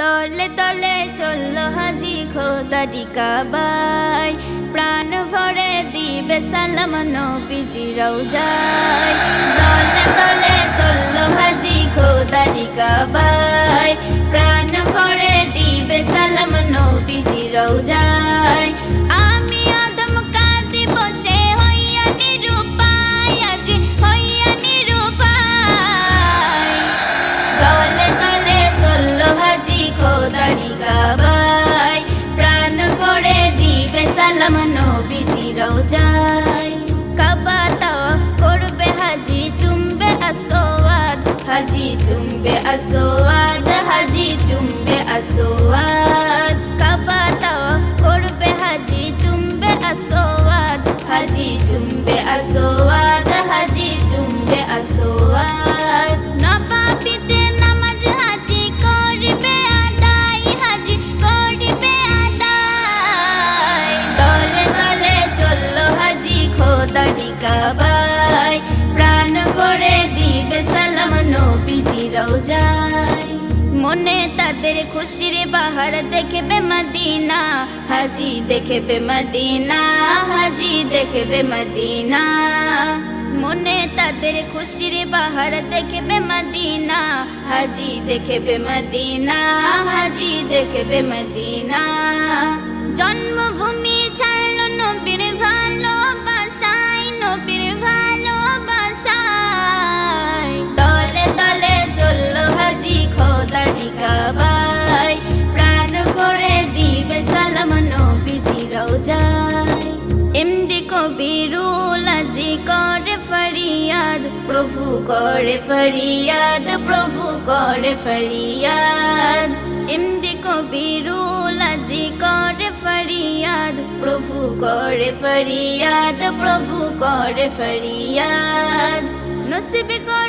দলে দলে চলল হাজি খোদারি কাবাই প্রাণ ভরে দিবে সালাম নবীজি রওজায়। দলে দলে চলল হাজি খোদারি কাবাই প্রাণ ভরে দিবে সালাম নবীজি রওজায়। খোদারি কাবাই প্রাণ ভরে দিবে সালাম নবীজি রওজায় কাবা তাওয়াফ করবে হাজি চুমবে আসোয়াদ হাজি চুমবে আসোয়াদ হাজি চুমবে আসোয়াদ কাবা তাওয়াফ করবে হাজি চুমবে আসোয়াদ হাজি চুমবে আসোয়াদ হাজি চুমবে আসোয়াদ কাবাই প্রাণ ভরে দিবে সালাম নবীজি রওজায় মনে তাদের খুশির বাহার দেখবে মদিনা। হাজি দেখবে মদিনা, হাজি দেখবে মদিনা। মনে তাদের খুশির বাহার দেখবে মদিনা। হাজি দেখবে মদিনা, হাজি দেখবে মদিনা। জন্মভূমি কবিরুল আজি করে ফরিয়াদ, প্রভু করে ফরিয়াদ, প্রভু করে ফরিয়াদ। এমডি কবিরুল আজি করে ফরিয়াদ, প্রভু করে ফরিয়াদ, প্রভু করে ফরিয়াদ। নসিবি করো